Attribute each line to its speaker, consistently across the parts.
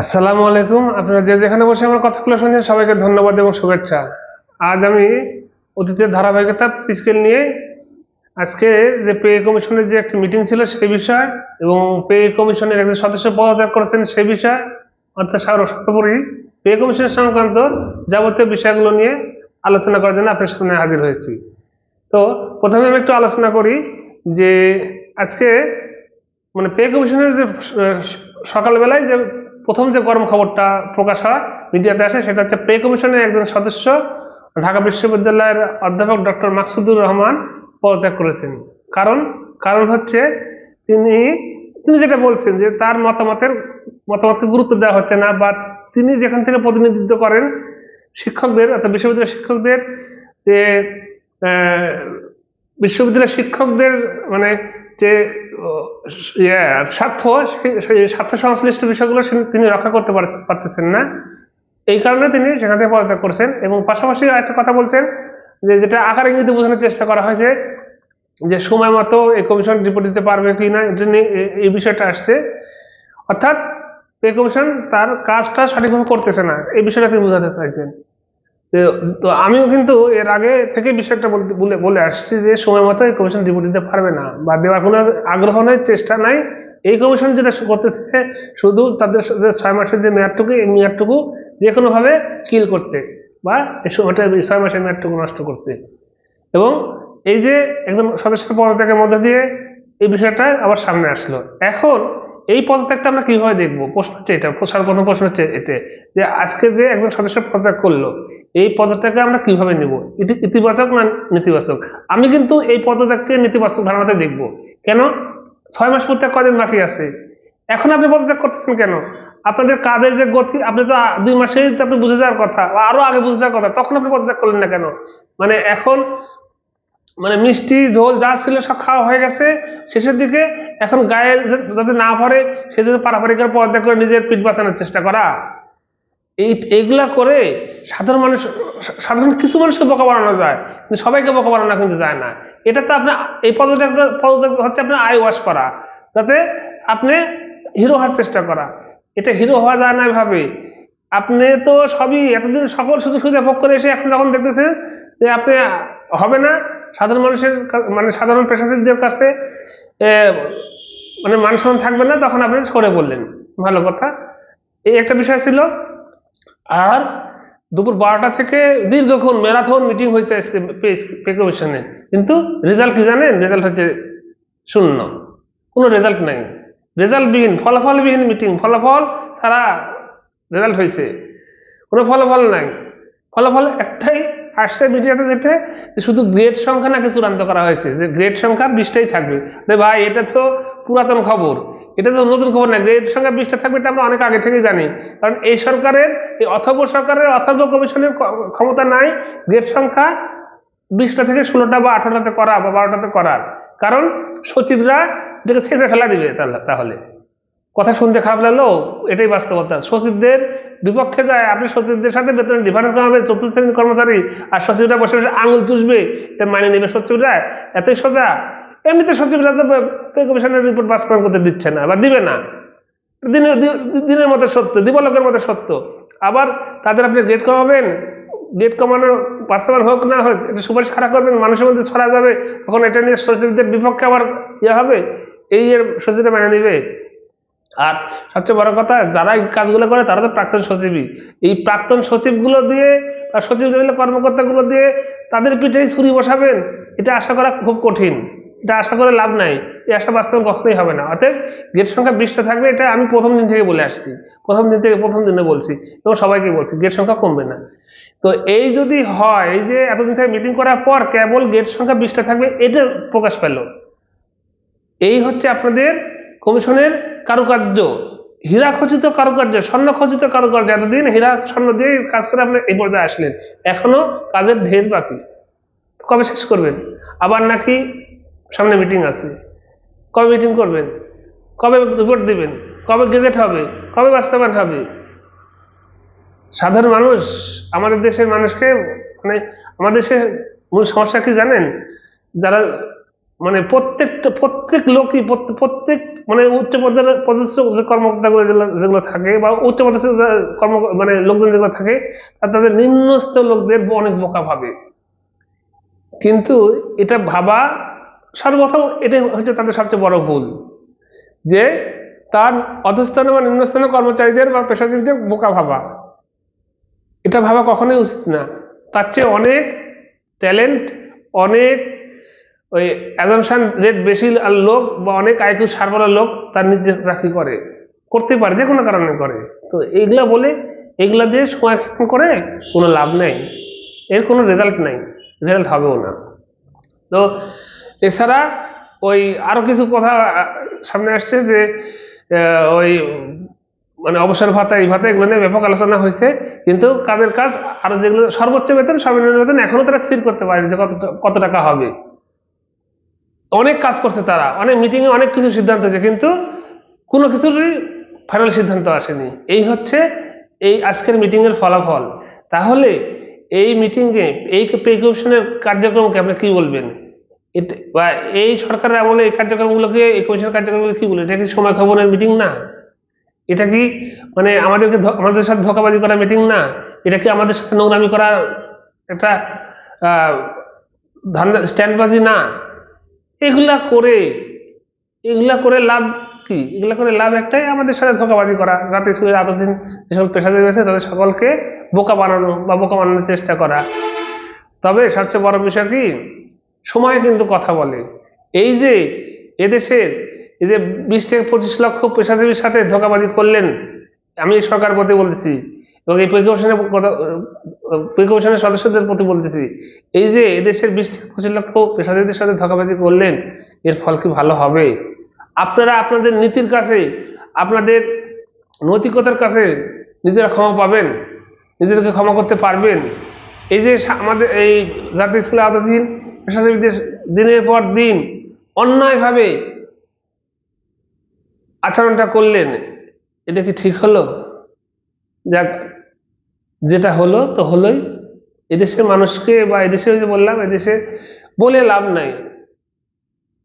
Speaker 1: আসসালামু আলাইকুম। আপনারা যে যেখানে বসে আমার কথাগুলো শুনছেন, সবাইকে ধন্যবাদ এবং শুভেচ্ছা। আজ আমি অতীতের ধারাবাহিকতা, স্কেল নিয়ে আজকে যে পে কমিশনের যে একটা মিটিং ছিল সেই বিষয় এবং পে কমিশনের একজন সদস্য পদত্যাগ করেছেন সেই বিষয় অর্থাৎ সর- সর্বোপরি পে কমিশনের সংক্রান্ত যাবতীয় বিষয়গুলো নিয়ে আলোচনা করার জন্য আপনার সামনে হাজির হয়েছি। তো প্রথমে আমি একটু আলোচনা করি যে আজকে মানে পে কমিশনের যে সকালবেলায় যে প্রথম যে গরম খবরটা প্রকাশ হয় মিডিয়াতে আসে, সেটা হচ্ছে পে কমিশনের একজন সদস্য ঢাকা বিশ্ববিদ্যালয়ের অধ্যাপক ডক্টর মাকসুদুর রহমান পদত্যাগ করেছেন। কারণ কারণ হচ্ছে তিনি তিনি যেটা বলছেন যে তার মতামতের, মতামতকে গুরুত্ব দেওয়া হচ্ছে না বা তিনি যেখান থেকে প্রতিনিধিত্ব করেন, শিক্ষকদের, অর্থাৎ বিশ্ববিদ্যালয়ের শিক্ষকদের, যে বিশ্ববিদ্যালয়ের শিক্ষকদের মানে যে ইয়ে, স্বার্থ সেই- স্বার্থ সংশ্লিষ্ট বিষয়গুলো তিনি রক্ষা করতে পারতেছেন না। এই কারণে তিনি সেখান থেকে পদত্যাগ করছেন এবং পাশাপাশি একটা কথা বলছেন যে যেটা আকার ইঙ্গিতে বোঝানোর চেষ্টা করা হয়েছে যে সময় মতো এই কমিশন রিপোর্ট দিতে পারবে কি না এটা নিয়ে এই বিষয়টা আসছে। অর্থাৎ পে কমিশন তার কাজটা সঠিকভাবে করতেছে না এই বিষয়টা তিনি বোঝাতে চাইছেন। তো- আমিও কিন্তু এর আগে থেকে বিষয়টা বলতে, বলে আসছি যে সময় মতো এই কমিশন রিপোর্ট দিতে পারবে না বা দেওয়ার কোনো আগ্রহ নেই, চেষ্টা নাই। এই কমিশন যেটা করতেছে, শুধু তাদের ছয় মাসের যে মেয়াদটুকু, এই মেয়াদটুকু যে কোনোভাবে কিল করতে বা এই সময়টা ছয় মাসের মেয়াদটুকু নষ্ট করতে। এবং এই যে একজন সদস্য পদত্যাগের মধ্যে দিয়ে এই বিষয়টা আবার সামনে আসলো। এখন এই পদত্যাগটা আমরা কীভাবে দেখব? প্রশ্ন হচ্ছে এটা সর্বপ্রথম প্রশ্ন হচ্ছে এতে, যে আজকে যে একজন সদস্য পদত্যাগ করল, এই পদত্যাগকে আমরা কীভাবে নেব? ইতি- ইতিবাচক না নেতিবাচক? আমি কিন্তু এই পদত্যাগকে নেতিবাচক ধারণাতে দেখব। কেন? ছয় মাস প্রত্যেক কদিন বাকি আছে? এখন আপনি পদত্যাগ করতেছেন কেন? আপনাদের কাজের যে গতি, আপনি তো দুই মাসেই আপনি বুঝে যাওয়ার কথা আরও আগে বুঝে যাওয়ার কথা, তখন আপনি পদত্যাগ করলেন না কেন? মানে এখন মানে মিষ্টি, ঝোল যা ছিল সব খাওয়া হয়ে গেছে। শেষের দিকে এখন গায়ে যাতে না ভরে সে যদি পারাপারিক পদত্যাগ করে নিজের পিঠ বাঁচানোর চেষ্টা করা। এই এইগুলা করে সাধারণ মানুষ সাধারণ কিছু মানুষকে বোকা বানানো যায়, কিন্তু সবাইকে বোকা বানানো কিন্তু যায় না। এটা তো আপনার এই পদত্যাগ পদত্যাগ হচ্ছে আপনার আই ওয়াশ করা, যাতে আপনি হিরো হওয়ার চেষ্টা করা। এটা হিরো হওয়া যায় না ভাবে আপনি তো সবই এতদিন সকল সুযোগ সুবিধা ভোগ করে এসে এখন যখন দেখতেছেন যে আপনি হবে না সাধারণ মানুষের মানে সাধারণ পেশাজীবীদের কাছে মানে মান সম্মান থাকবে না, তখন আপনি সরে বললেন। ভালো কথা। এই একটা বিষয় ছিল, আর দুপুর বারোটা থেকে দীর্ঘক্ষণ ম্যারাথন মিটিং হয়েছে পে কমিশনে কিন্তু রেজাল্ট কি জানেন? রেজাল্ট হচ্ছে শূন্য। কোনো রেজাল্ট নাই। রেজাল্টবিহীন ফলাফলবিহীন মিটিং। ফলাফল ছাড়া রেজাল্ট হয়েছে। কোনো ফলাফল নাই। ফলাফল একটাই আসছে মিডিয়াতে যেটা যে শুধু গ্রেড সংখ্যা নাকি চূড়ান্ত করা হয়েছে, যে গ্রেড সংখ্যা বিশটাই থাকবে। ভাই, এটা তো পুরাতন খবর, এটা তো নতুন খবর না গ্রেড সংখ্যা বিশটা থাকবে এটা আমরা অনেক আগে থেকেই জানি। কারণ এই সরকারের, এই অথর্ব সরকারের, অথর্ব কমিশনের ক্ষমতা নাই গ্রেড সংখ্যা বিশটা থেকে ষোলোটা বা আঠারোটাতে করা বা বারোটাতে করার। কারণ সচিবরা এটাকে শেষে ফেলা দিবে তাহলে। কথা শুনতে খারাপ লাগল এটাই বাস্তবতা। সচিবদের বিপক্ষে যায়, আপনি সচিবদের সাথে বেতন ডিফারেন্স কমাবে চতুর্থ শ্রেণির কর্মচারী আর সচিবরা বসে বসে আঙুল চুষবে এটা মানে নেবে সচিবরা। এতই সোজা। এমনিতে সচিবরা তো পে কমিশনের রিপোর্ট বাস্তবায়ন করতে দিচ্ছে না বা দিবে না। দিনের দিনের মতো সত্য, দিবলোকের মতো সত্য। আবার তাদের আপনি গ্রেড কমাবেন গ্রেড কমানোর বাস্তবায়ন হোক না হোক, এটা সুপারিশ খারাপ করবেন? মানুষের মধ্যে ছড়া যাবে। তখন এটা নিয়ে সচিবদের বিপক্ষে আবার ইয়ে হবে। এই সচিবরা মেনে নিবে। আর সবচেয়ে বড় কথা যারা এই কাজগুলো করে তারা তো প্রাক্তন সচিবই। এই প্রাক্তন সচিবগুলো দিয়ে আর সচিব কর্মকর্তাগুলো দিয়ে তাদের পিঠেই ছুরি বসাবেন, এটা আশা করা খুব কঠিন। এটা আশা করে লাভ নাই। এই আশা বাস্তবায়ন কখনোই হবে না। অতএব গেট সংখ্যা বিশটা থাকবে, এটা আমি প্রথম দিন থেকে বলে আসছি। প্রথম দিন থেকে প্রথম দিনে বলছি এবং সবাইকে বলছি, গেট সংখ্যা কমবে না। তো এই যদি হয়, এই যে এতদিন থেকে মিটিং করার পর কেবল গেট সংখ্যা বিশটা থাকবে, এটা প্রকাশ পেল। এই হচ্ছে আপনাদের কমিশনের কারুকার্য হীরা খচিত কারুকার্য স্বর্ণ খচিত কারুকার্য, এতদিন হীরা, স্বর্ণ দিয়ে কাজ করে আপনি এই পর্যায়ে আসলেন। এখনও কাজের ঢের বাকি। কবে শেষ করবেন? আবার নাকি সামনে মিটিং আছে। কবে মিটিং করবেন? কবে রিপোর্ট দিবেন? কবে গেজেট হবে? কবে বাস্তবায়ন হবে? সাধারণ মানুষ, আমাদের দেশের মানুষকে মানে আমাদের দেশের মূল সমস্যা কি জানেন? যারা মানে প্রত্যেকটা, প্রত্যেক লোকই প্রত্যেক- মানে উচ্চ পদের পদস্থ কর্মকর্তাগুলো যেগুলো থাকে বা উচ্চ পদস্থ কর্ম মানে লোকজন যেগুলো থাকে তাদের নিম্নস্থ লোকদের অনেক বোকা ভাবে। কিন্তু এটা ভাবা সর্বপ্রথম এটা হচ্ছে তাদের সবচেয়ে বড় ভুল। যে তার অধস্থানে বা নিম্নস্থানীয় কর্মচারীদের বা পেশাজীবীদের বোকা ভাবা। এটা ভাবা কখনোই উচিত না। তার চেয়ে অনেক ট্যালেন্ট অনেক ওই অ্যাজামশান রেট বেশি লোক বা অনেক আইকিউ সার্ভারের লোক তার নিজে চাকরি করে, করতে পারে যে কোনো কারণে করে। তো এইগুলা বলে এগুলা দিয়ে সময় করে কোনো লাভ নেই। এর কোনো রেজাল্ট নেই রেজাল্ট হবেও না। তো এছাড়া ওই আরও কিছু কথা সামনে আসছে যে ওই মানে অবসর ভাতা, এই ভাতা এগুলো নিয়ে ব্যাপক আলোচনা হয়েছে। কিন্তু কাজের কাজ আরও যেগুলো সর্বোচ্চ বেতন, সর্বনিম্ন বেতন এখনও তারা স্থির করতে পারেনি যে কত কত টাকা হবে। অনেক কাজ করছে তারা, অনেক মিটিং এ অনেক কিছু সিদ্ধান্ত হয়েছে, কিন্তু কোনো কিছুরই ফাইনাল সিদ্ধান্ত আসেনি। এই হচ্ছে এই আজকের মিটিং এর ফলাফল। তাহলে এই মিটিং এ এই প্রিকমিশনের কার্যক্রমকে আপনি কি বলবেন? এতে, বা এই সরকারের আমলে এই কার্যক্রমগুলোকে, এই কমিশনের কার্যক্রমগুলো কি বলবেন? এটা কি সময় খবরের মিটিং না? এটা কি মানে আমাদেরকে আমাদের সাথে ধোকাবাজি করা মিটিং না? এটা কি আমাদের সাথে নোংরামি করা একটা ধান্দা স্ট্যান্ডবাজি না? এগুলা করে এগুলা করে লাভ কি? এগুলা করে লাভ একটাই আমাদের সাথে ধোকাবাজি করা। যাতে স্কুলের এতদিন যেসব পেশাজীবী আছে তাদের সকলকে বোকা বানানো বা বোকা বানানোর চেষ্টা করা। তবে সবচেয়ে বড় বিষয় কি? সময় কিন্তু কথা বলে। এই যে এদেশের, এই যে বিশ থেকে পঁচিশ লক্ষ পেশাজীবীর সাথে ধোকাবাজি করলেন, আমি সরকার প্রতি বলতেছি এবং এই প্রিকমিশনের প্রিকমিশনের সদস্যদের প্রতি বলতেছি, এই যে এদেশের বিশ থেকে পঁচিশ লক্ষ পেশাজীবীদের সাথে ধোকাবাজি করলেন, এর ফল কি ভালো হবে? আপনারা আপনাদের নীতির কাছে, আপনাদের নৈতিকতার কাছে নিজেরা ক্ষমা পাবেন, নিজেদেরকে ক্ষমা করতে পারবেন। এই যে আমাদের এই জাতীয় স্কুলে আওতাধীন পেশাজীবীদের দিনের পর দিন অন্যায়ভাবে আচরণটা করলেন, এটা কি ঠিক হলো? যাক যেটা হলো তো হলোই। এদেশের মানুষকে বা এদেশে যে বললাম, এদেশে বলে লাভ নাই।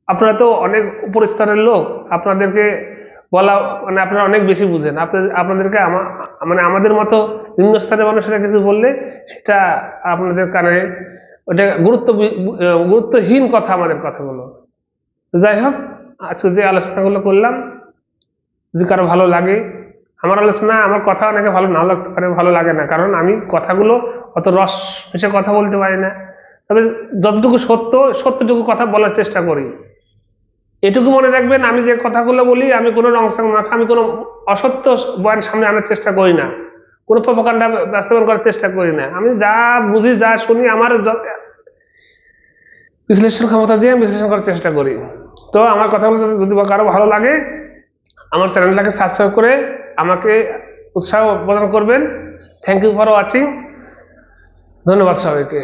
Speaker 1: আপনারা তো অনেক উপর স্তরের লোক, আপনাদেরকে বলা মানে আপনারা অনেক বেশি বুঝেন। আপনাদের, আপনাদেরকে মানে আমাদের মতো নিম্ন স্তরের মানুষেরা কিছু বললে সেটা আপনাদের কানে, ওটা গুরুত্ব গুরুত্বহীন কথা আমাদের কথাগুলো। যাই হোক, আজকে যে আলোচনাগুলো করলাম, যদি কারও ভালো লাগে আমার আলোচনা, আমার কথা অনেকে ভালো না লাগতে পারে, ভালো লাগে না। কারণ আমি কথাগুলো অত রস মিশে কথা বলতে পারি না। তবে যতটুকু সত্য, সত্যটুকু কথা বলার চেষ্টা করি। এটুকু মনে রাখবেন, আমি যে কথাগুলো বলি, আমি কোনো রংসাং মাখা আমি কোনো অসত্য বয়ান সামনে আনার চেষ্টা করি না। কোনো প্রকাণ্ডা বাস্তবায়ন করার চেষ্টা করি না। আমি যা বুঝি, যা শুনি, আমার বিশ্লেষণ ক্ষমতা দিয়ে বিশ্লেষণ করার চেষ্টা করি। তো আমার কথাগুলো যদি- কারও ভালো লাগে, আমার চ্যানেলটাকে সাবস্ক্রাইব করে আমাকে উৎসাহ প্রদান করবেন। থ্যাংক ইউ ফর ওয়াচিং ধন্যবাদ সবাইকে।